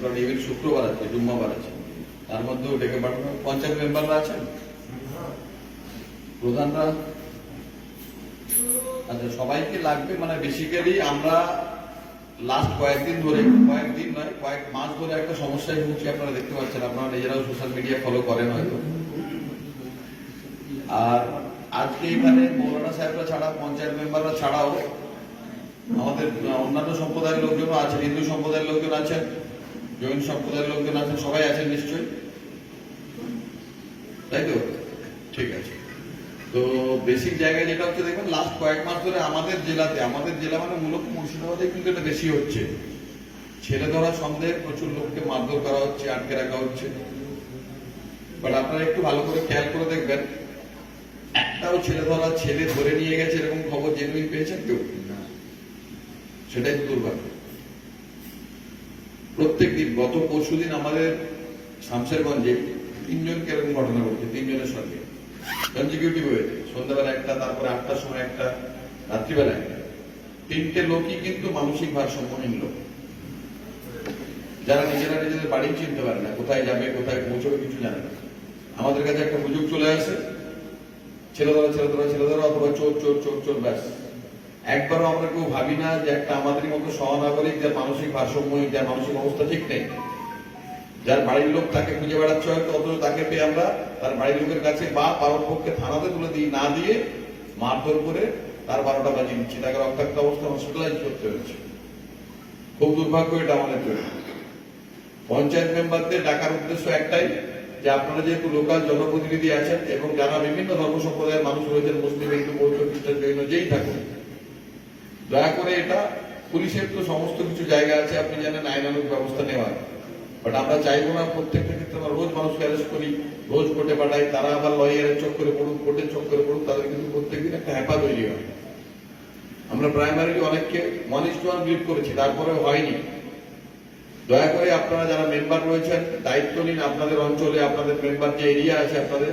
কারণ ইভেন শুক্রবার আছে, জুম্মাবার আছে। তার মধ্যেও ডেকে পাঠানো, পঞ্চায়েত মেম্বাররা আছেন? প্রধানরা? আচ্ছা সবাইকে লাগবে মানে বেসিক্যালি আমরা লাস্ট কয়েকদিন ধরে, কয়েকদিন নয়, কয়েক মাস ধরে একটা সমস্যায় ভুগছি, আপনারা দেখতে পাচ্ছেন, আপনারা নিজেরাও সোশ্যাল মিডিয়া ফলো করেন হয়তো। আর আজকে এখানে মৌলানা সাহেবরা ছাড়া, পঞ্চায়েত মেম্বাররা ছাড়াও আমাদের অন্যান্য সম্প্রদায়ের লোকজনও আছেন, হিন্দু সম্প্রদায়ের লোকজন আছেন। জৈন সম্প্রদায়ের লোকজন আছেন, সবাই আছেন নিশ্চয়ই? তাই তো? ঠিক আছে। তো বেসিক জায়গায় যেটা হচ্ছে দেখবেন লাস্ট কয়েক মাস ধরে আমাদের জেলাতে, আমাদের জেলা মানে মূলত মুর্শিদাবাদে কিন্তু এটা বেশি হচ্ছে। ছেলে ধরা সন্দেহে প্রচুর লোককে মারধর করা হচ্ছে, আটকে রাখা হচ্ছে। বাট আপনারা একটু ভালো করে খেয়াল করে দেখবেন, একটাও ছেলে ধরা ছেলে ধরে নিয়ে গেছে, এরকম খবর জেনুইন পেয়েছেন কেউ? সেটাই দুর্ভাগ্য। প্রত্যেক দিন, গত পরশু দিন আমাদের শামশেরগঞ্জে তিনজনকে এরকম ঘটনা ঘটছে, তিনজনের সঙ্গে। কনজিকিউটিভ হয়েছে সন্ধ্যাবেলা একটা, তারপরে আটটার সময় একটা, রাত্রিবেলা একটা। তিনটে লোকই কিন্তু মানসিক ভারসাম্যহীন লোক যারা নিজেরা নিজেদের বাড়ি চিনতে পারে না, কোথায় যাবে, কোথায় পৌঁছবে কিছু জানে না। আমাদের কাছে একটা সুযোগ চলে আসে। ছেলে ধরা ছেলে ধরা ছেলে ধরা অথবা চোর চোর চোর চোর, ব্যাস। একবারও আমরা কেউ ভাবি না যে একটা আমাদের মতো সহনাগরিক যার মানসিক ভারসাম্যহীন যার মানসিক অবস্থা ঠিক নেই। যার বাড়ির লোক তাকে খুঁজে বেড়াচ্ছে হয়তো, অথচ তাকে পেয়ে আমরা তার বাড়ির লোকের কাছে বা পারত পক্ষে থানাতে তুলে দিই, না দিয়ে মারধর করে তার বারোটা বাজিয়ে দিচ্ছি। তাকে রক্তাক্ত অবস্থা হসপিটালাইজ করতে হয়েছে। খুব দুর্ভাগ্য এটা আমাদের জন্য। পঞ্চায়েত মেম্বারদের ডাকার উদ্দেশ্য একটাই যে আপনারা যেহেতু লোকাল জনপ্রতিনিধি আছেন এবং যারা বিভিন্ন ধর্ম সম্প্রদায়ের মানুষ রয়েছেন, মুসলিম, হিন্দু, বৌদ্ধ, খ্রিস্টান, জৈন, যেই থাকুন দয়া করে এটা, পুলিশের তো সমস্ত কিছু জায়গা আছে, আপনি জানেন আইনানুক ব্যবস্থা নেওয়ার। বাট আমরা চাইব না প্রত্যেকটা ক্ষেত্রে আমরা রোজ মানুষকে অ্যারেস্ট করি, রোজ কোর্টে পাঠাই, তারা আবার লয়ারের চক্করে পড়ুক কোর্টের চক্করে পড়ুক, তাদের কিন্তু প্রত্যেকদিন একটা হ্যাপা তৈরি হয়। আমরা প্রাইমারিলি অনেককে ওয়ান ইস ওয়ান বিলিভ করেছি তারপরে হয়নি। দয়া করে আপনারা যারা মেম্বার রয়েছেন, দায়িত্ব নিন আপনাদের অঞ্চলে, আপনাদের মেম্বার যে এরিয়া আছে আপনাদের,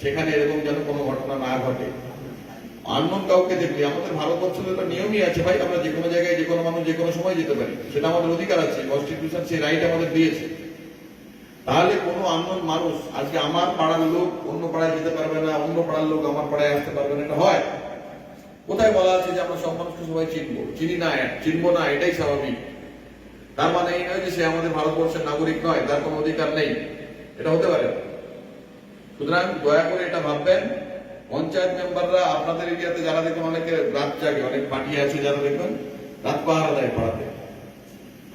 সেখানে এরকম যেন কোনো ঘটনা না ঘটে। আননোন কাউকে দেখলে, আমাদের ভারতবর্ষের একটা নিয়মই আছে, ভাই, আমরা যে কোনো জায়গায়, যে কোনো মানুষ, যে কোনো সময় যেতে পারি। সেটা আমাদের অধিকার আছে কনস্টিটিউশন সেই রাইট আমাদের দিয়েছে। তাহলে কোনো আননোন মানুষ, আজকে আমার পাড়ার লোক অন্য পাড়ায় যেতে পারবে না, অন্য পাড়ার লোক আমার পাড়ায় আসতে পারবে না, এটা হয়। কোথায় বলা আছে যে আমরা সব মানুষকে সবাই চিনবো? চিনি না, চিনবো না, এটাই স্বাভাবিক। তার মানে এই নয় যে সে আমাদের ভারতবর্ষের নাগরিক নয়, তার কোনো অধিকার নেই। এটা হতে পারে। সুতরাং দয়া করে এটা ভাববেন। পঞ্চায়েত মেম্বাররা আপনাদের এরিয়াতে যারা দেখবেন অনেকে রাত জাগে, অনেক পার্টি আছে যারা দেখবেন রাত পাহারা দেয় পাড়াতে।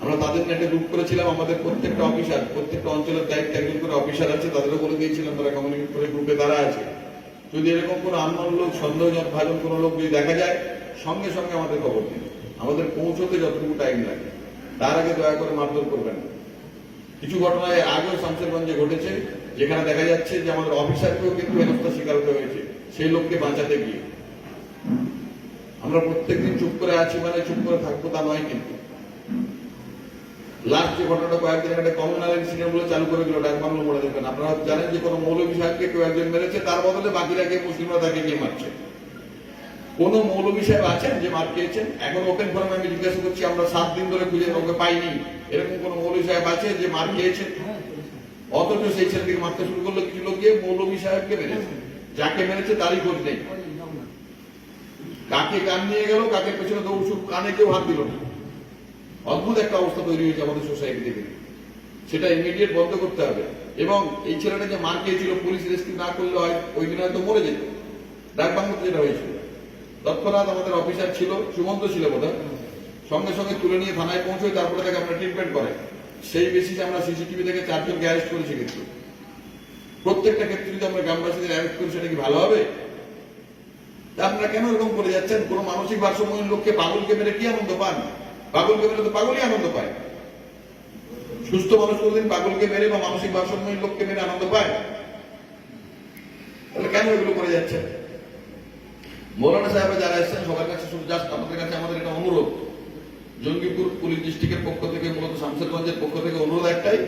আমরা তাদের নেটে গ্রুপ করেছিলাম, আমাদের প্রত্যেকটা অফিসার, প্রত্যেকটা অঞ্চলের দায়িত্ব একজন করে অফিসার আছে, তাদেরও বলে দিয়েছিলাম তারা কমিউনিকেট করে গ্রুপে তারা আছে। যদি এরকম কোনো আনমন লোক সন্দেহজন ভাজন কোনো লোক যদি দেখা যায়, সঙ্গে সঙ্গে আমাদের খবর দিন। আমাদের পৌঁছতে যতটুকু টাইম লাগে। তার আগে দয়া করে মারধর করবেন কিছু ঘটনায় আগেও শামসেরগঞ্জে ঘটেছে, যেখানে দেখা যাচ্ছে যে আমাদের অফিসারকেও কিন্তু হেনস্থার স্বীকার হয়েছে। সেই লোককে বাঁচাতে গিয়ে। আমরা প্রত্যেকদিন চুপ করে আছি মানে চুপ করে থাকব তা নয় কিন্তু। লাস্ট যে ঘটনাটা কয়েকদিন একটা কমিউনাল ইনসিডেন্ট বলে চালু করে দিল, ডাক বাংলো মনে দেখবেন আপনারা জানেন যে কোনো মৌলভী সাহেবকে কেউ একজন মেরেছে, তার বদলে বাকিরা গিয়ে মুসলিমরা তাকে গিয়ে মারছে। কোন মৌলভী সাহেব আছেন যে মার খেয়েছেন? এখন ওপেন ফোরামে আমি জিজ্ঞাসা করছি, আমরা সাত দিন ধরে খুঁজে কাউকে পাইনি। এরকম কোন মৌলভী সাহেব আছে যে মার খেয়েছেন? অথচ সেই ছেলেটিকে মারতে শুরু করল কিছু লোক গিয়ে মৌলভী সাহেবকে মেরেছে? যাকে মেরেছে তারই খোঁজ নেই। কাকে কান নিয়ে গেল, কাকে পেছনে দৌড় কানে কেউ হাত দিল না। অদ্ভুত একটা অবস্থা তৈরি হয়েছে আমাদের সোসাইটি থেকে। সেটা ইমিডিয়েট বন্ধ করতে হবে। এবং এই ছেলেটা যে মার খেয়েছিল পুলিশ রেস্কিউ না করলে হয়, ওই দিন হয়তো মরে যেত। ডাক বাংলাতে যেটা হয়েছিল। তৎক্ষণাৎ আমাদের অফিসার ছিল, সুমন্ত ছিল বোধ সঙ্গে সঙ্গে তুলে নিয়ে থানায় পৌঁছয়, তারপরে তাকে আমরা ট্রিটমেন্ট করে। সেই বেসিসে আমরা সিসিটিভি থেকে চারজনকে অ্যারেস্ট করেছি কিন্তু প্রত্যেকটা ক্ষেত্রে যদি আমরা গ্রামবাসীদের অ্যারেস্ট করি, সেটা কি ভালো হবে? আপনারা কেন এরকম করে যাচ্ছেন? কোন মানসিক ভারসাম্যহীন লোককে পাগলকে মেরে কি আনন্দ পান? পাগলকে মেরে তো পাগলই আনন্দ পায়। সুস্থ মানুষ কোনদিন পাগলকে মেরে বা মানসিক ভারসাম্যহীন লোককে মেরে আনন্দ পায়? তাহলে কেন এগুলো করে যাচ্ছেন? মৌলানা সাহেব যারা এসেছেন, সবার কাছে শুধু জাস্ট আমাদের কাছে আমাদের একটা অনুরোধ। জঙ্গিপুর পুলিশ ডিস্ট্রিক্টের পক্ষ থেকে, মূলত শামসেরগঞ্জের পক্ষ থেকে অনুরোধ একটাই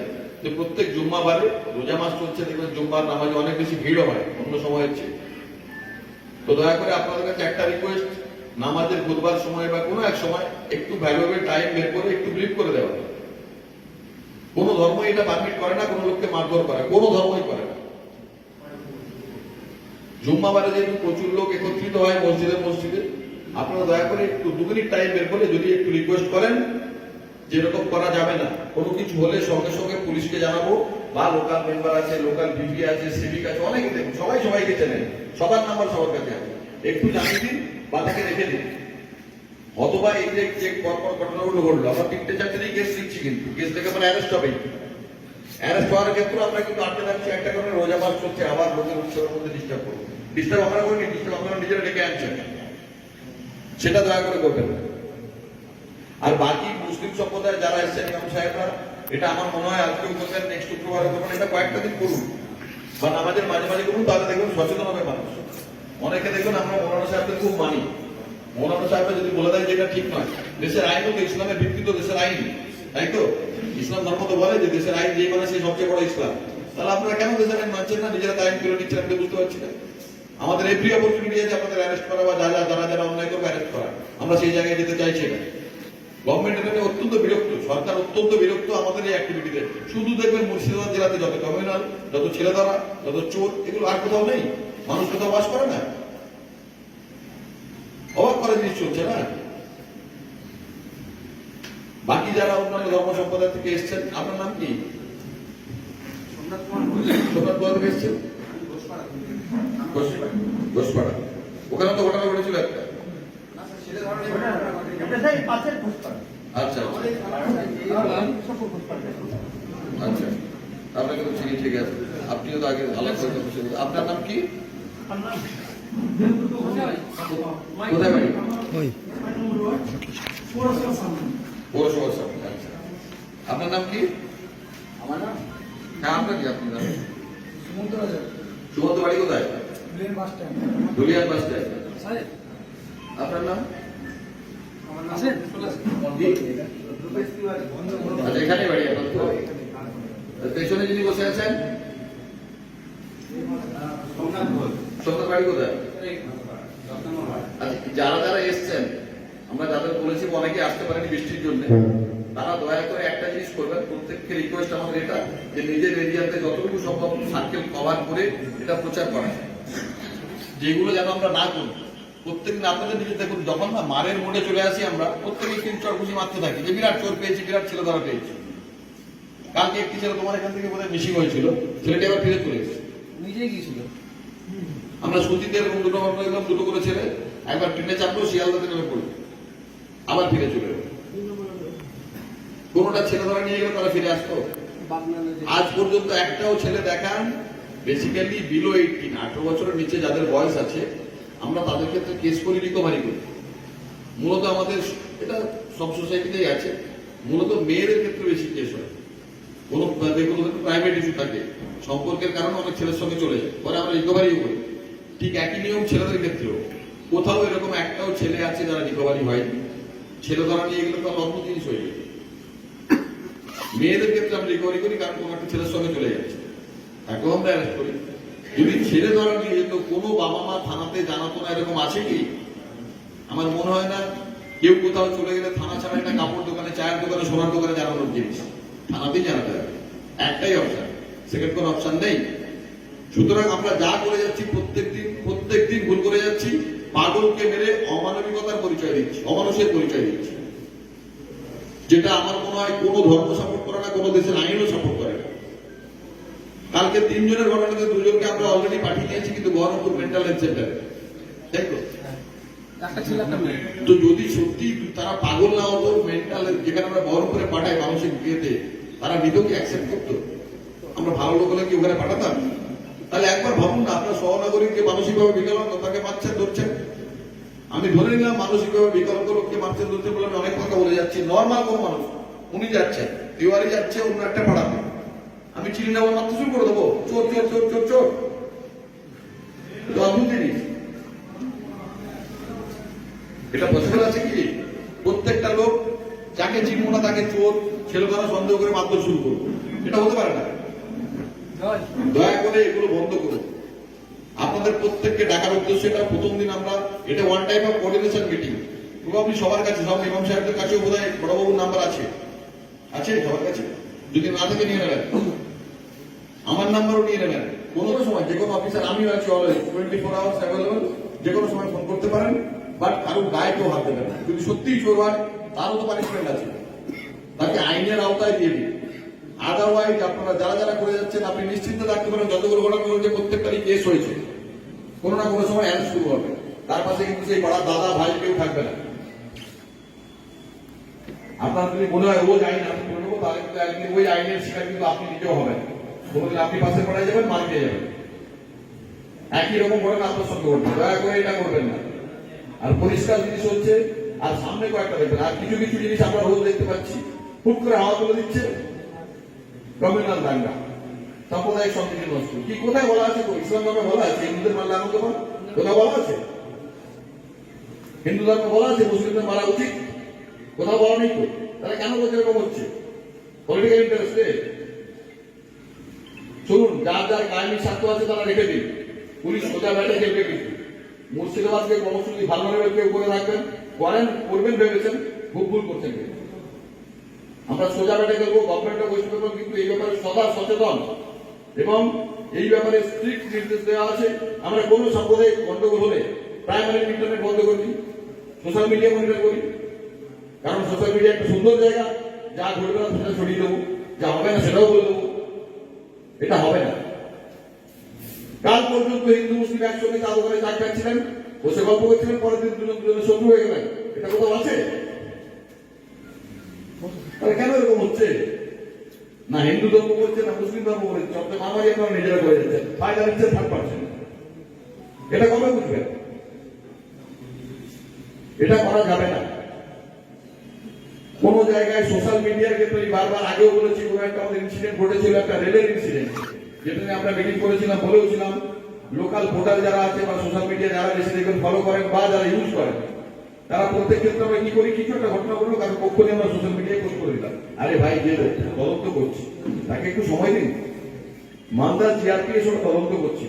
যে প্রত্যেক জুম্মাবারে রোজা মাস চলছে, দেখবেন জুম্মার নামাজে অনেক বেশি ভিড়ও হয়, অন্য সময়ের চেয়ে। তো দয়া করে আপনাদের কাছে একটা রিকোয়েস্ট নামাজের বুধবার সময় বা কোনো এক সময় একটু ভ্যালুয়েবল টাইম বের করে একটু ব্রিফ করে দেওয়া। কোন ধর্ম এটা পারমিট করে না, কোনো লোককে মারধর করে কোনো ধর্মই করে না। জুম্মাবারে যেহেতু প্রচুর লোক একত্রিত হয় মসজিদে মসজিদে, আপনারা দয়া করে একটু দু মিনিট টাইম বের করে যদি একটু রিকোয়েস্ট করেন যেরকম করা যাবে না। কোনো কিছু হলে সঙ্গে সঙ্গে পুলিশকে জানাব। বা লোকাল মেম্বার আছে লোকাল বিপি আছে সিভিক আছে, অনেকে দেখুন, সবাই সবাইকে চেনেন। সবার নাম্বার সবার কাছে আছে। একটু জানিয়ে দিন বা তাকে রেখে দিন। অথবা এই যে যে পরপর ঘটনাগুলো ঘটলো, আমরা তিনটে চারটে কেস দিচ্ছি কিন্তু। কেস থেকে মানে অ্যারেস্ট হবে অ্যারেস্ট হওয়ার ক্ষেত্রে আমরা কিন্তু আটকে থাকছি, একটা কারণে রোজা মাস করছে, আবার লোকের উৎসবের মধ্যে ডিস্টার্ব করব। ডিস্টার্ব আমরা করিনি ডিস্টার্ব আপনারা নিজেরা ডেকে আনছেন সেটা দয়া করে করবেন না। আর বাকি মুসলিম সম্প্রদায় যারা এসেছেন, ইমাম সাহেবরা, এটা আমার মনে হয় আজকে করবেন নেক্সট শুক্রবারে করবেন এটা কয়েকটা দিন করুন কারণ আমাদের মাঝে মাঝে করুন তাহলে দেখুন সচেতন হবে মানুষ। অনেকে দেখুন আমরা মৌলানা সাহেবকে খুব মানি। মৌলানা সাহেবরা যদি বলে দেয় যে এটা ঠিক নয়, দেশের আইন তো ইসলামের ভিত্তি তো দেশের আইন তাই তো? ইসলাম ধর্ম তো বলে যে দেশের আইন যে মানে সেই সবচেয়ে বড় ইসলাম। তাহলে আপনারা কেন দেশের আইন মানছেন না? নিজেরা আইন তুলে নিচ্ছেন তো বুঝতে পারছি না। আমাদের এভরি অপরচুনিটি আছে, আপনাদের অ্যারেস্ট করা বা যারা যারা যারা অন্যায় করবে অ্যারেস্ট করা। আমরা সেই জায়গায় যেতে চাইছি না। গভর্নমেন্ট এখানে অত্যন্ত বিরক্ত সরকার অত্যন্ত বিরক্ত আমাদের এই অ্যাক্টিভিটিতে শুধু দেখবেন মুর্শিদাবাদ জেলাতে যত কমিউনাল যত ছেলেধারা যত চোর এগুলো আর কোথাও নেই। মানুষ কোথাও বাস করে না। অবাক করা জিনিস চলছে না? বাকি যারা অন্যান্য ধর্ম সম্প্রদায় থেকে এসছেন আপনার নাম কি? সোমনাথ কোথা থেকে এসছেন? ঘোষপাড়া। ওখানে তো ঘটনা ঘটেছিল একটা। আচ্ছা আচ্ছা। আচ্ছা আপনাকে তো চিনি ঠিক আছে। আপনিও তো আগে আলাপ করে আপনার নাম কি? কোথায় বাড়ি? পৌরসভার সামনে। আচ্ছা। আপনার নাম কি? আমার নাম? হ্যাঁ আপনার কি আপনার নাম? সুমন্ত রাজা সুমন্ত বাড়ি কোথায়? Plane bus stand. Dhulian bus stand. আপনার নাম আমার নাম আসেন চলে আসেন আচ্ছা আপনার পেছনে যিনি বসে আছেন? আচ্ছা যারা যারা এসছেন, আমরা যাদের বলেছি, অনেকে আসতে পারেনি বৃষ্টির জন্য। তারা দয়া করে একটা জিনিস করবেন, প্রত্যেককে রিকোয়েস্ট আমাদের এটা, যে নিজের এরিয়াতে যতটুকু সম্ভব সার্কেল কভার করে এটা প্রচার করা। যেগুলো যেন আমরা না করি। প্রত্যেকদিন আপনাদের নিজে দেখুন যখন না মারের মোড়ে চলে আসি আমরা প্রত্যেকে তিন চর খুশি মারতে থাকি। যে বিরাট চোর পেয়েছি বিরাট ছেলে ধরা পেয়েছি। কালকে একটি ছেলে তোমার এখান থেকে বোধহয় মিসিং হয়েছিল ছেলেটি আবার ফিরে চলে এসেছে। নিজেই গিয়েছিল। আমরা সুতিতে এরকম দুটো ঘটনা দেখলাম দুটো করে ছেলে একবার ট্রেনে চাপলো শিয়ালদাতে নেমে পড়ল। আবার ফিরে চলে এলো। কোনোটা ছেলে ধরা নিয়ে গেলে তারা ফিরে আসতো? আজ পর্যন্ত একটাও ছেলে দেখান বেসিক্যালি বিলো এইটিন আঠারো বছরের নিচে যাদের বয়স আছে আমরা তাদের ক্ষেত্রে কেস করি রিকভারি করি। মূলত আমাদের এটা সব সোসাইটিতেই আছে। মূলত মেয়েদের ক্ষেত্রে বেশি কেস হয়। কোনো দেখুন প্রাইভেট ইস্যু থাকে। সম্পর্কের কারণে অনেক ছেলের সঙ্গে চলে যায়। পরে আমরা রিকভারিও করি। ঠিক একই নিয়ম ছেলেদের ক্ষেত্রেও। কোথাও এরকম একটাও ছেলে আছে যারা রিকভারি হয়নি। ছেলে ধরা নিয়ে গেলে তো অন্য জিনিস হয়ে যায়। মেয়েদের ক্ষেত্রে আমরা রিকভারি করি কারণ কোনো একটা ছেলের সঙ্গে চলে যাচ্ছে। তাকেও আমরা অ্যারেস্ট করি। যদি ছেলে ধরা নিয়ে যেত কোনো বাবা মা থানাতে জানাতো না এরকম আছে কি? আমার মনে হয় না কেউ কোথাও চলে গেলে থানা ছাড়া একটা কাপড় দোকানে, চায়ের দোকানে, সোনার দোকানে জানানোর জিনিস। থানাতেই জানাতে হবে। একটাই অপশন সেকেন্ড কোনো অপশন নেই। সুতরাং আমরা যা করে যাচ্ছি, প্রত্যেকদিন প্রত্যেকদিন ভুল করে যাচ্ছি। পাগলকে মেরে অমানবিকতার পরিচয় দিচ্ছি, অমানুষের পরিচয় দিচ্ছি। যেটা আমার মনে হয় কোনো ধর্ম সাপোর্ট করে না, কোনো দেশের আইনও কালকে তিনজনের ঘটনাতে দুজনকে আমরা অলরেডি পাঠিয়ে দিয়েছি কিন্তু বহরমপুর মেন্টাল হেলথ সেন্টারে তাই তো যদি সত্যি তারা পাগল না হতো মেন্টাল যেখানে আমরা বহরমপুরে পাঠাই মানসিক বিয়েতে তারা মৃতকে অ্যাকসেপ্ট করতো। আমরা ভালো লোক হলে কি ওখানে পাঠাতাম? তাহলে একবার ভাবুন না আপনার সহনাগরিককে মানসিকভাবে বিকলাঙ্গ তাকে মারছেন ধরছেন। আমি ধরে নিলাম মানসিকভাবে বিকলাঙ্গ লোককে মারছেন ধরছেন বলে আমি অনেক কথা বলে যাচ্ছি। নর্মাল কোন মানুষ উনি যাচ্ছেন তিওয়ারি যাচ্ছে অন্য একটা পাড়াতে। আমি চিনি না, আমার মারতে শুরু করে দেবো। চোর চোর চোর চোর চোর। জিনিস এটা আছে কি? প্রত্যেকটা লোক যাকে চিনবো না তাকে চোর, ছেলে করা সন্দেহ করে মারধর শুরু করব এটা হতে পারে না। দয়া করে এগুলো বন্ধ করুন। আপনাদের প্রত্যেককে ডাকার উদ্দেশ্য এটা প্রথম দিন আমরা এটা one time of coordination meeting আপনি সবার কাছে, সব ইমাম সাহেবদের কাছেও বোধ হয় বড়বাবুর নাম্বার আছে। আছে সবার কাছে? যদি না থাকে নিয়ে নেবেন। আমার নাম্বারও নিয়ে নেবেন। কোনো সময়, যে কোনো অফিসার আমিও আছি always twenty four hours available যে কোনো সময় ফোন করতে পারেন বাট কারও গায়ে কেউ হাত দেবেন যদি সত্যিই চোর হয়, তারও তো পানিশমেন্ট আছে। তাকে আইনের আওতায় দিয়ে দিন। আদারওয়াইজ আপনারা যারা যারা করে যাচ্ছেন, আপনি নিশ্চিন্তে থাকতে পারেন, যতগুলো ঘটনা হয়েছে প্রত্যেকটারই কেস হয়েছে। কোনো না কোনো সময় অ্যারেস্ট শুরু হবে। তার পাশে কিন্তু সেই পাড়ার দাদা, ভাই কেউ থাকবে না। আপনার যদি মনে হয় রোজ আইন আমি করে নেব তাহলে কিন্তু একদিন ওই আইনের শিকার কিন্তু আপনি নিজেও হবেন। কোনোদিন আপনি পাশে পড়ায় যাবেন মার খেয়ে যাবেন। একই রকম ঘটনা আপনার সঙ্গে ঘটবে দয়া করে এটা করবেন না। আর পরিষ্কার জিনিস হচ্ছে, আর সামনে কয়েকটা দেখবেন। আর কিছু কিছু জিনিস আমরা রোজ দেখতে পাচ্ছি। হুট করে হাওয়া তুলে দিচ্ছে। কমিউনাল দাঙ্গা। সাম্প্রদায়িক সম্প্রীতি নষ্ট। কি, কোথায় বলা আছে? ইসলাম ধর্মে বলা আছে? হিন্দুদের মারলে আনন্দ পান কোথাও বলা আছে? হিন্দু ধর্মে বলা আছে, মুসলিমদের মারা উচিত। কোথাও বলা নেই তো। তাহলে কেন এরকম হচ্ছে? পলিটিক্যাল ইন্টারেস্টে শুনুন যার যার কাহিনী স্বার্থ আছে তারা রেখে দিন। পুলিশ সোজা ব্যাটে খেলবে কিন্তু। মুর্শিদাবাদকে কর্মসূচি ভালো নেবে কেউ করে রাখবেন, করেন, করবেন, ভেবেছেন ভুল ভুল করছেন আমরা সোজা ব্যাটে খেলব গভর্নমেন্টও ওয়েস্ট বেঙ্গল কিন্তু এই ব্যাপারে সদা সচেতন। এবং এই ব্যাপারে স্ট্রিক্ট নির্দেশ দেওয়া আছে। আমরা কোনো সাম্প্রদায়িক গন্ডগোল হলে প্রাইমারি ইন্টারনেট বন্ধ করে দিই সোশ্যাল মিডিয়া মনিটর করি। কারণ সোশ্যাল মিডিয়া একটা সুন্দর জায়গা, যা ঘটবে না সেটা ছড়িয়ে দেবো, যা হবে না সেটাও বলে দেবো। এটা হবে না। কাল পর্যন্ত হিন্দু, মুসলিম একসঙ্গে চা দোকানে চা খাচ্ছিলেন বসে গল্প করছিলেন, পরের দিন দুজন দুজনের শত্রু হয়ে গেলেন। এটা কোথাও আছে? তাহলে কেন এরকম হচ্ছে? না, হিন্দু ধর্ম করছে না মুসলিম ধর্ম করছে সবচেয়ে মামারি আপনারা নিজেরা করে যাচ্ছে। ফায়দা নিচ্ছে, থার্ড পার্সেন্ট এটা কবে বুঝবেন? এটা করা যাবে না। কোন জায়গায় সোশ্যাল মিডিয়ার ক্ষেত্রে বারবার আগেও বলেছি, কোন একটা আমাদের ইনসিডেন্ট ঘটেছিল, একটা রেলের ইনসিডেন্ট যেটা নিয়ে আমরা মিটিং করেছিলাম, বলেওছিলাম। লোকাল ভোটার যারা আছে বা সোশ্যাল মিডিয়া যারা বেশি দেখবেন ফলো করেন বা যারা ইউজ করেন। তারা প্রত্যেক ক্ষেত্রে আমরা কি করি? কিছু একটা ঘটনা ঘটলো কারণ পক্ষ নিয়ে আমরা সোশ্যাল মিডিয়ায় পোস্ট করে দিলাম। আরে ভাই, যে তদন্ত করছি, তাকে একটু সময় দিন। মালদা জিআরপিএস ওরা তদন্ত করছে।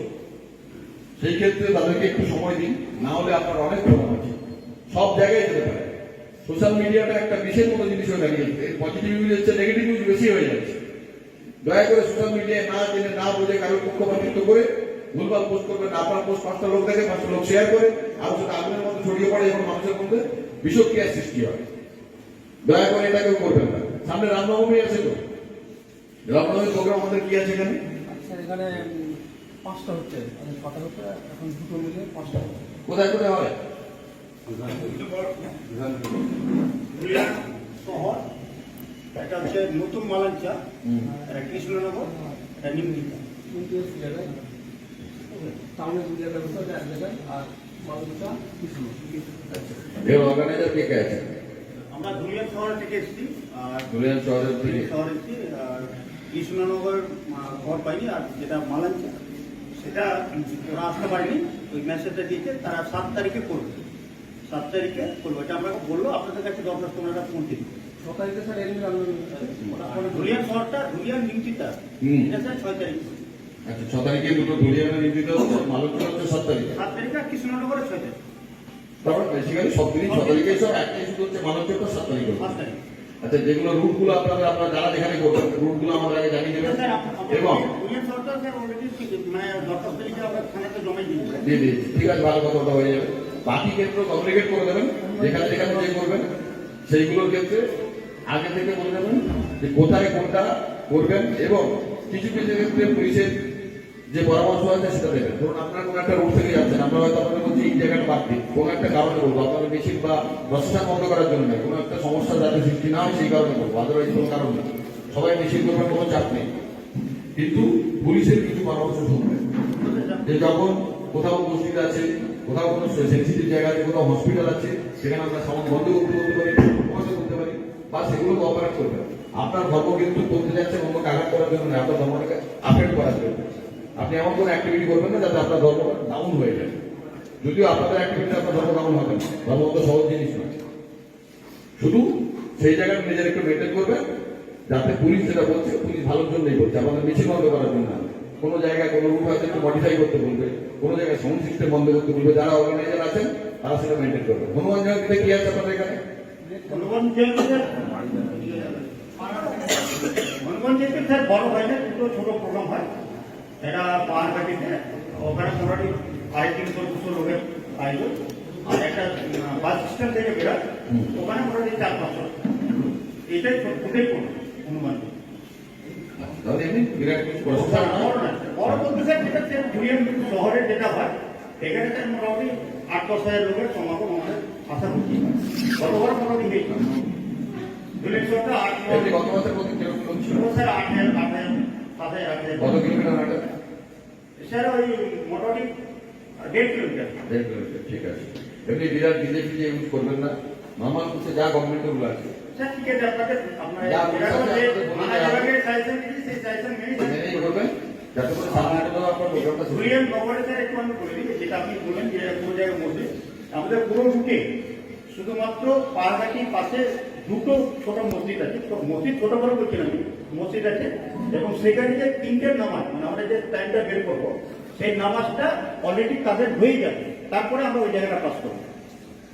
সেই ক্ষেত্রে তাদেরকে একটু সময় দিন, না হলে আপনার অনেক প্রবলেম আছে সব জায়গায় যেতে পারে। সোশ্যাল মিডিয়াটা একটা বিশেষ মতো জিনিস হয়ে দাঁড়িয়েছে পজিটিভ ইউজ হচ্ছে নেগেটিভ ইউজ বেশি হয়ে যাচ্ছে। দয়া করে সোশ্যাল মিডিয়ায় না জেনে না বুঝে কারোর পক্ষপাতিত্ব করে ভুলভাল পোস্ট করবে না। আপনার পোস্ট পাঁচটা লোক দেখে পাঁচটা লোক শেয়ার করে আর সেটা আগুনের মধ্যে ছড়িয়ে পড়ে এবং মানুষের মধ্যে বিষক্রিয়ার সৃষ্টি হয়। দয়া করে এটা কেউ করবেন না। সামনে রামনবমী আছে তো? রামনবমী প্রোগ্রাম আমাদের কি আছে এখানে? স্যার এখানে পাঁচটা হচ্ছে। মানে হচ্ছে এখন দুটো মিলে পাঁচটা। কোথায় কোথায় হয়? শহর একটা হচ্ছে নতুন মালাঞ্চা। একটা কৃষ্ণনগর একটা নিমদিকা আমরা শহর থেকে এসেছি আর ধুলিয়ান শহরের থেকে শহর এসেছি আর কৃষ্ণনগর ঘর পাইনি আর যেটা মালাঞ্চা সেটা ওরা আসতে পারেনি ওই মেসেজটা দিয়েছে তারা সাত তারিখে করবে সাত তারিখে করবে। এটা আমরা বলল আপনাদের কাছে দরখাস্ত ওনারা পৌঁছে দিবে। ছ তারিখে স্যার এমনি আন্দোলন হচ্ছে ওটা আর ধুলিয়ান শহরটা ধুলিয়ান নিমচিতা এটা স্যার ছয় তারিখ আচ্ছা ছ তারিখে দুটো ধুলিয়ানের নির্দিত হচ্ছে মালঞ্চল হচ্ছে সাত তারিখে। সাত তারিখে আর কৃষ্ণনগরে ছয় তারিখ। তারপর বেসিক্যালি সব দিনই ছ তারিখে সব একটাই শুধু হচ্ছে মালঞ্চলটা সাত তারিখে সাত তারিখ। আচ্ছা যেগুলো রুটগুলো আপনাদের আপনারা যারা যেখানে করবেন রুটগুলো আমাদের আগে জানিয়ে দেবেন। এবং মানে ঠিক আছে ভালো কথা হয়ে যাবে। বাকি ক্ষেত্র কমিউনিকেট করে দেবেন, যেখানে যেখানে যে করবেন, সেইগুলোর ক্ষেত্রে আগে থেকে বলে দেবেন যে কোথায় কোনটা করবেন এবং কিছু কিছু ক্ষেত্রে পুলিশের যে পরামর্শ আছে সেটা দেবেন। ধরুন আপনার কোনো একটা রুট থেকে যাচ্ছেন, আমরা হয়তো আপনাদের বলছি এই জায়গাটা বাদ দিন, কোনো একটা কারণে বলব, আপনাদের মেশিন বা প্রসেসার বন্ধ করার জন্য নয়, কোনো একটা সমস্যা যাতে সৃষ্টি না হয় সেই কারণে বলব আদারওয়াইজ কোনো কারণ না সবাই মেশিন করবেন, কোনো চাপ নেই। কিন্তু পুলিশের কিছু পরামর্শ শুনবেন। যে যখন কোথাও মসজিদ আছে, কোথাও কোনো সেন্সিটিভ জায়গা আছে কোথাও হসপিটাল আছে, সেখানে আমরা সামান বন্ধ করতে পারি বন্ধ করতে পারি, বা সেগুলো অপারেট করবে আপনার ধর্ম কিন্তু করতে যাচ্ছেন অন্যকে আঘাত করার জন্য নয়, আপনার ধর্মটাকে আপডেট করার জন্য। আপনি এমন কোনো অ্যাক্টিভিটি করবেন না যাতে আপনার ধর্ম ডাউন হয়ে যায়। যদিও আপনাদের অ্যাক্টিভিটি আপনার ধর্ম ডাউন হবে না, ধর্ম তো সহজ জিনিস নয়। শুধু সেই জায়গায় নিজের একটু মেনটেন করবেন, যাতে পুলিশ যেটা বলছে, পুলিশ ভালোর জন্যই বলছে। আমাদের মিছিল বন্ধ করার জন্য না। কোনো জায়গায় কোনো রুট আছে একটু মডিফাই করতে বলবে। কোনো জায়গায় সাউন্ড সিস্টেম বন্ধ করতে বলবে। যারা অর্গানাইজার আছেন তারা সেটা মেনটেন করবে। হনুমান জয়ন্তীতে কি আছে আপনাদের এখানে? হনুমান জয়ন্তীতে হনুমান স্যার বড় হয় না দুটো ছোট প্রোগ্রাম হয়। পাহাড়ঘাটিতে ওখানে মোটামুটি সাড়ে তিনশো দুশো লোকের আয়োজন। আর একটা বাস স্ট্যান্ড থেকে বেরোয়। ওখানে মোটামুটি চার পাঁচশো। এটাই করব হনুমান জয়ন্তী। শহরে যেটা হয় এখানে স্যার মোটামুটি আট দশ হাজার লোকের সমাগম আমাদের আশা করছি মোটামুটি ওই মোটামুটি দেড় কিলোমিটার দেড় কিলোমিটার ঠিক আছে। এমনি বিরাট বিজেপি যে ইউজ করবেন না নর্মাল যা গভর্নমেন্টের আছে স্যার ঠিক আছে আপনাদের আপনার আমাদের পুরো রুটে শুধুমাত্র পাহাড়াটির পাশে দুটো ছোট মসজিদ আছে। মসজিদ ছোট বড় বলছি না মসজিদ আছে এবং সেখানে যে তিনটে নামাজ মানে আমরা যে টাইমটা বের করব সেই নামাজটা অলরেডি তাদের হয়ে যাবে। তারপরে আমরা ওই জায়গাটা পাস করব।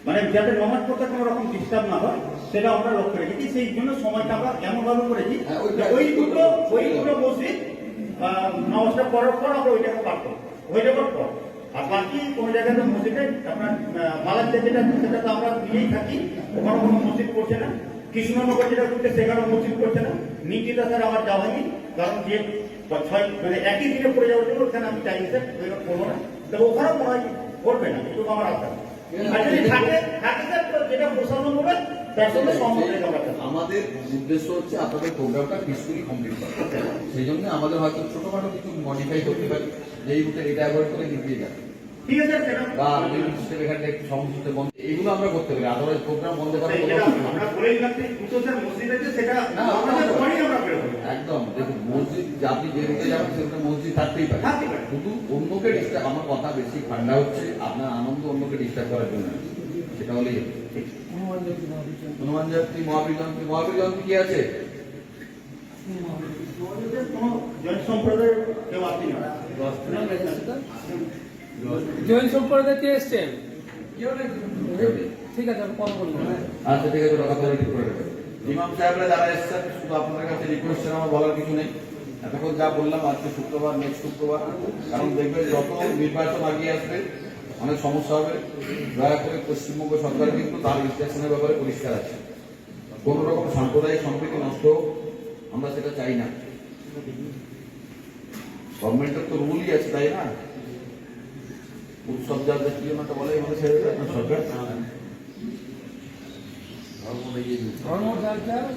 মানে যাতে নামাজ পড়তে কোনো রকম ডিস্টার্ব না হয় সেটা আমরা লক্ষ্য রেখেছি সেই জন্য সময়টা আমরা এমন ভাবে করেছি হ্যাঁ, ওই দুটো ওই দুটো মসজিদ নামাজটা পড়ার পর আমরা ওইটাকে পাঠ করব যাওয়ার পর। আর বাকি কোনো জায়গাতে মসজিদে আপনার মালাজ্জা যেটা সেটা তো আমরা নিয়েই থাকি ওখানে কোনো মসজিদ করছে না। কৃষ্ণনগর যেটা করছে সেখানে মসজিদ করছে না। নিকিতা স্যার আমার যাওয়া হয়নি কারণ যে ছয় মানে একই দিনে পড়ে যাওয়ার জন্য ওখানে আমি চাইনি স্যার ওইরকম করব না। তো ওখানেও মনে হয় করবে না কিন্তু আমার আশা। আর যদি থাকে থাকে স্যার যেটা প্রশাসন করবে তার সঙ্গে। আমাদের উদ্দেশ্য হচ্ছে আপনাদের প্রোগ্রামটা পিসফুলি কমপ্লিট করা সেই জন্য আমাদের হয়তো ছোটখাটো কিছু মডিফাই করতে পারি যে এই রুটে এটা অ্যাভয়েড করে নিয়ে যাবে ঠিক আছে বা লিমিট সিস্টেম এখানে একটু সমস্ত বন্ধ এইগুলো আমরা করতে পারি আদারওয়াইজ প্রোগ্রাম বন্ধ করার সেই কোনো যেটা অসুবিধা নেই। আমরা বলে দিলাম যে দুটো স্যার মসজিদ আছে সেটা আমরা- পরেই আমরা একদম দেখুন মসজিদ যে আপনি যে রুটে যাবেন সে মসজিদ থাকতেই পারে। শুধু অন্যকে ডিস্টার্ব আমার কথা বেশি ঠান্ডা হচ্ছে আপনার আনন্দ অন্যকে ডিস্টার্ব করার জন্য। সেটা হলেই ঠিক। হনুমান জয়ন্তী মহাবিদ্যালয় হনুমান মহাবীর মহাবীর জয়ন্তী কি আছে জৈন সম্প্রদায় কে এসছেন। ঠিক আছে আমি কল করব আচ্ছা ঠিক আছে ওটা কথা বলে ঠিক করে দেবেন ইমাম সাহেবরা যারা এসছেন শুধু আপনাদের কাছে রিকোয়েস্ট আমার বলার কিছু নেই। এতক্ষণ যা বললাম আজকে শুক্রবার নেক্সট শুক্রবার। কারণ দেখবেন যত নির্বাচন আগিয়ে আসবে অনেক সমস্যা হবে। দয়া করে পশ্চিমবঙ্গ সরকার কিন্তু তার ইনস্ট্রাকশনের ব্যাপারে পরিষ্কার আছে। কোন রকম সাম্প্রদায়িক সম্প্রীতি নষ্ট আমরা সেটা চাই না। গভর্নমেন্টের তো রুলই আছে তাই না? উৎসব যা কি ওনাটা বলে আমাদের সরকার?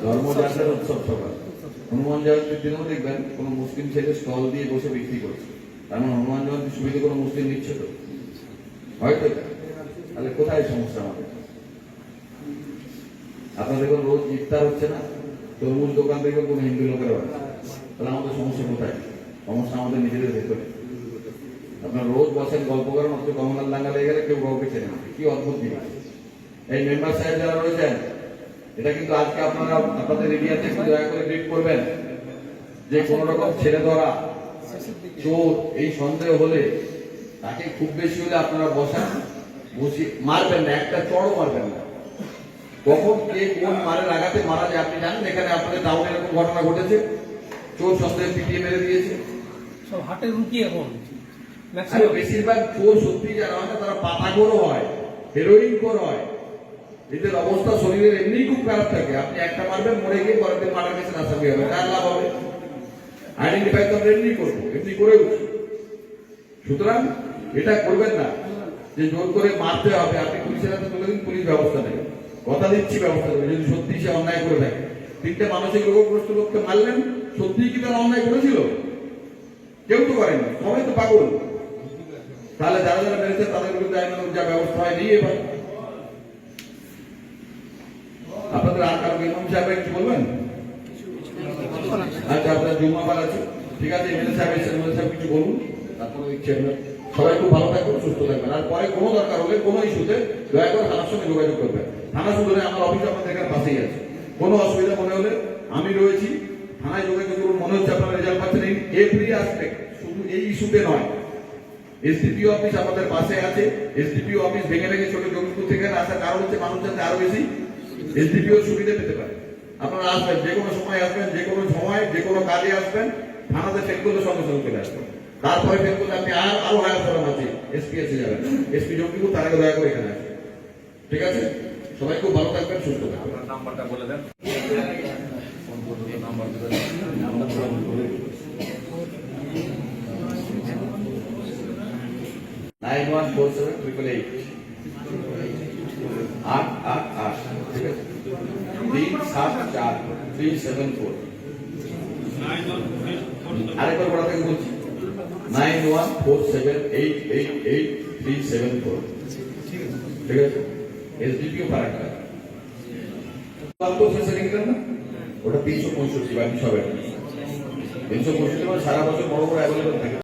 ধর্ম যার উৎসব হনুমান জয়ন্তীর দিনেও দেখবেন কোনো মুসলিম ছেলে স্টল দিয়ে বসে বিক্রি করছে। তার মানে হনুমান জয়ন্তীর সুবিধা কোনো মুসলিম নিচ্ছে তো? হয়তো তাহলে কোথায় সমস্যা আমাদের? আপনাদের দেখুন রোজ ইফতার হচ্ছে না? তরমুজ দোকান থেকে কোনো হিন্দু লোকেরা তাহলে আমাদের সমস্যা কোথায়? সমস্যা আমাদের নিজেদের ভেতরে। আপনার রোজ বসেন, গল্প করেন, অথচ কমলাল দাঙ্গা লেগে গেলে কেউ কাউকে চেনে না। কি অদ্ভুত জিনিস। এই মেম্বার সাহেব যারা রয়েছেন, এটা কিন্তু আজকে আপনারা আপনাদের এরিয়াতে একটু দয়া করে রিড করবেন। যে কোন রকম ছেড়ে ধরা চোর, এই সন্দেহ হলে তাকে খুব বেশি হলে আপনারা বসান। বসি মারবেন না একটা চড়ও মারবেন না। কখন কে কোন মারের আঘাতে মারা যায় আপনি জানেন? এখানে আপনাদের টাউনে এরকম ঘটনা ঘটেছে। চোর সন্দেহ পিটিয়ে মেরে দিয়েছে। সব হাটে রুকি এখন। বেশিরভাগ চোর সত্যি যারা হয় না তারা পাতাগোরও হয় হেরোইন কোর হয়। এদের অবস্থা শরীরের এমনি খুব খারাপ থাকে। আপনি একটা মারবেন মরে গিয়ে পরের দিন মার্ডার কেসে আসামি হবে তার লাভ হবে। আইডেন্টিফাই তো আমরা এমনি করব এমনি করে উঠছি সুতরাং এটা করবেন না। যে জোর করে মারতে হবে, আপনি পুলিশের হাতে তুলে দিন পুলিশ ব্যবস্থা নেবে। কথা দিচ্ছি ব্যবস্থা নেবে, যদি সত্যি সে অন্যায় করে থাকে। তিনটে মানসিক রোগগ্রস্ত লোককে মারলেন, সত্যিই কি তারা অন্যায় করেছিল? কেউ তো করেনি, সবাই তো পাগল। তাহলে যারা যারা মেরেছে, তাদের বিরুদ্ধে আইনানুগ যা ব্যবস্থা হয় নিয়ে এবার। আপনাদের আর কারও ইমাম সাহেব কিছু বলবেন? আচ্ছা আপনার জুম্মাবার আছে। ঠিক আছে এমএলএ সাহেব সাহেব কিছু বলুন। তারপরে ইচ্ছে আপনার সবাই খুব ভালো থাকবেন সুস্থ থাকবেন। আর পরে কোনো দরকার হলে কোনো ইস্যুতে দয়া করে থানার সঙ্গে যোগাযোগ করবেন। থানা নয়, আমার অফিস আপনাদের এখানে পাশেই আছে। কোনো অসুবিধা মনে হলে আমি রয়েছি। থানায় যোগাযোগ করুন। মনে হচ্ছে আপনারা রেজাল্ট পাচ্ছেন এভরি আসপেক্ট শুধু এই ইস্যুতে নয়। এসডিপিও অফিস আমাদের পাশে আছে। এসডিপিও অফিস ভেঙে ভেঙে ছোট জমিপুর থেকে আসার কারণ হচ্ছে মানুষ যাতে আরও বেশি এসডিপিও সুবিধা পেতে পারে। আপনারা আসবেন যে কোনো সময় আসবেন যে কোনো সময় যে কোনো কাজে আসবেন থানাতে চেক করলে সঙ্গে সঙ্গে চলে আসবেন। তারপরে ফেল করলে আপনি আর আরও হায়ার ফরম আছে এসপি এসে যাবেন এসপি জমিপুর তার আগে দয়া করে এখানে ঠিক আছে? সবাই খুব ভালো থাকবেন সুস্থ থাকবেন। নাম্বারটা বলে দেন। ফোন করতে number nine one four seven triple eight আট আট আট ঠিক আছে? তিন সাত চার থ্রি সেভেন ফোর আরেকবার থেকে বলছি। Nine one four seven eight eight eight three seven four ঠিক আছে? এসডিপিও ফারাক্কা ওটা তিনশো পঁয়ষট্টি বা তিনশো তিনশো পঁয়ষট্টি মানে সারা বছর বড় বড় অ্যাভেলেবল থাকে।